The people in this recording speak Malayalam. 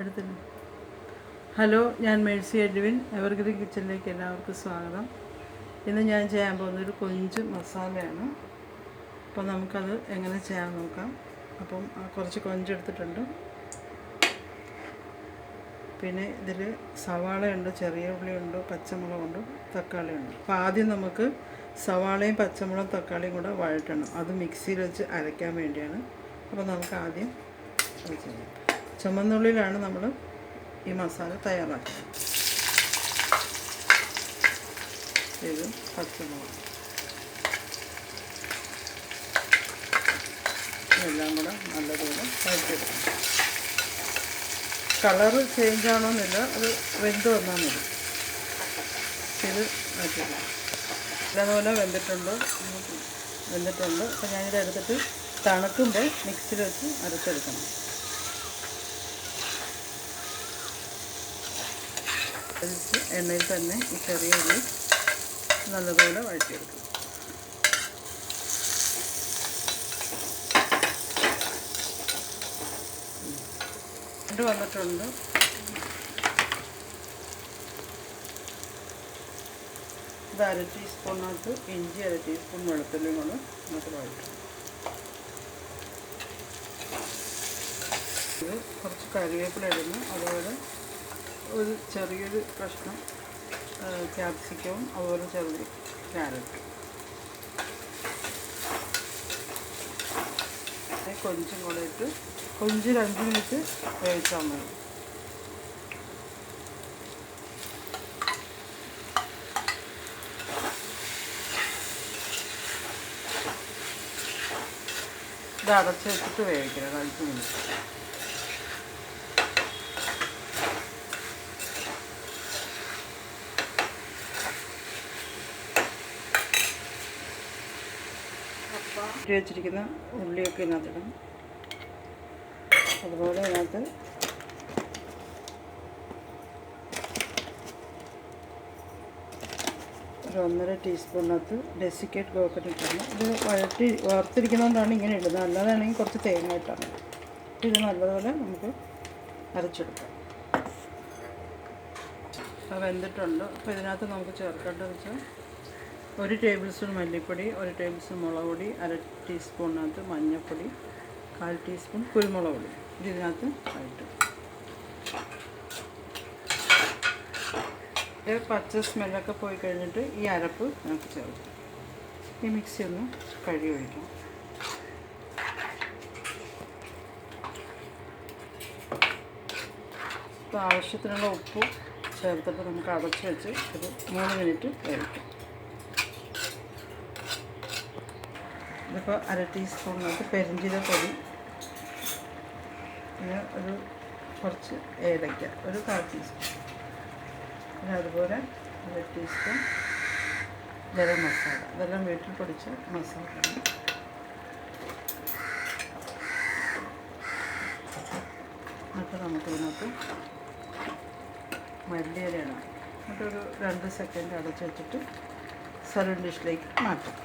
എടുത്തില്ല ഹലോ ഞാൻ മേഴ്സി എഡ്വിൻ എവർഗ്രീൻ കിച്ചണിലേക്ക് എല്ലാവർക്കും സ്വാഗതം. ഇന്ന് ഞാൻ ചെയ്യാൻ പോകുന്നൊരു കൊഞ്ച് മസാലയാണ്. അപ്പോൾ നമുക്കത് എങ്ങനെ ചെയ്യാൻ നോക്കാം. അപ്പം കുറച്ച് കൊഞ്ച് എടുത്തിട്ടുണ്ട്. പിന്നെ ഇതിൽ സവാളയുണ്ട് ചെറിയ ഉള്ളിയുണ്ട് പച്ചമുളകുണ്ട് തക്കാളിയുണ്ട്. അപ്പോൾ ആദ്യം നമുക്ക് സവാളയും പച്ചമുളകും തക്കാളിയും കൂടെ വഴറ്റണം. അത് മിക്സിയിൽ വെച്ച് അരയ്ക്കാൻ വേണ്ടിയാണ്. അപ്പോൾ നമുക്ക് ആദ്യം ചെയ്യാം. ചുമന്നുള്ളിലാണ് നമ്മൾ ഈ മസാല തയ്യാറാക്കുന്നത് ഇത് പച്ചമുളക്. എല്ലാം കൂടെ നല്ലതുപോലെ വഴറ്റിയെടുക്കണം. കളറ് ചേഞ്ച് ആണോന്നില്ല അത് വെന്ത് വന്നാൽ മതി. ഇത് ഇതേപോലെ വെന്തിട്ടുണ്ട്. വെന്തിട്ടുണ്ട്. അപ്പോൾ ഞാനിത് എടുത്തിട്ട് തണുക്കുമ്പോൾ മിക്സിയിൽ വെച്ച് അരച്ചെടുക്കണം. അതിച്ച് എണ്ണയിൽ തന്നെ ഈ ചെറിയ ഉള്ളി നല്ലതുപോലെ വഴറ്റിയെടുക്കും. ഇത് വന്നിട്ടുണ്ട്. ഇത് അര ടീസ്പൂണിനകത്ത് ഇഞ്ചി അര ടീസ്പൂൺ വെളുത്തുള്ളിയും കൊണ്ട് നമുക്ക് വഴറ്റും. ഇത് കുറച്ച് കറിവേപ്പില ഇടുന്നു. അതുപോലെ ഒരു ചെറിയൊരു കഷ്ണം ക്യാപ്സിക്കവും അതുപോലെ ചെറിയ ക്യാരറ്റും കൊഞ്ചും കൂടെ ഇട്ട് കൊഞ്ചിൽ അഞ്ച് മിനിറ്റ് വേവിച്ചാൽ മതി. ഇത് അടച്ചു വെച്ചിട്ട് വേവിക്കണം അഞ്ച് മിനിറ്റ്. ഇട്ട് വെച്ചിരിക്കുന്ന ഉള്ളിയൊക്കെ ഇതിനകത്തിടും. അതുപോലെ ഇതിനകത്ത് ഒരു ഒന്നര ടീസ്പൂണിനകത്ത് ഡെസിക്കേറ്റ് കോക്കറ്റ് ഇട്ടാണ് ഇത് വഴറ്റി വറുത്തിരിക്കുന്നതുകൊണ്ടാണ് ഇങ്ങനെ ഇടുന്നത്. അല്ലാതാണെങ്കിൽ കുറച്ച് തേങ്ങ ഇട്ടാണ് ഇത് നല്ലതുപോലെ നമുക്ക് അരച്ചെടുക്കാം. അപ്പോൾ വെന്തിട്ടുണ്ട്. അപ്പോൾ ഇതിനകത്ത് നമുക്ക് ചേർക്കേണ്ടത് വെച്ചാൽ ഒരു ടേബിൾ സ്പൂൺ മല്ലിപ്പൊടി ഒരു ടേബിൾ സ്പൂൺ മുളക് പൊടി അര ടീസ്പൂണിനകത്ത് മഞ്ഞൾപ്പൊടി കാൽ ടീസ്പൂൺ കുരുമുളക് പൊടി. ഇതിനകത്ത് ആയിട്ട്. പച്ച സ്മെല്ലൊക്കെ പോയി കഴിഞ്ഞിട്ട് ഈ അരപ്പ് നമുക്ക് ചേർക്കും. ഈ മിക്സി ഒന്ന് കഴുകി ഒഴിക്കണം. ആവശ്യത്തിനുള്ള ഉപ്പ് ചേർത്തിട്ട് നമുക്ക് അടച്ച് വെച്ച് ഒരു മൂന്ന് മിനിറ്റ് വേവിക്കാം. ഇതിപ്പോൾ അര ടീസ്പൂണിനകത്ത് പെരിഞ്ചീര പൊടി പിന്നെ ഒരു കുറച്ച് ഏലയ്ക്ക ഒരു കാൽ ടീസ്പൂൺ. പിന്നെ അതുപോലെ അര ടീസ്പൂൺ ഗരം മസാല. ഇതെല്ലാം വീട്ടിൽ പൊടിച്ച മസാലയാണ്. എന്നിട്ട് നമുക്കിതിനകത്ത് മല്ലിയില ഇടാം എന്നിട്ടൊരു രണ്ട് സെക്കൻഡ് അടച്ച് വെച്ചിട്ട് സർവ് ഡിഷിലേക്ക് മാറ്റാം.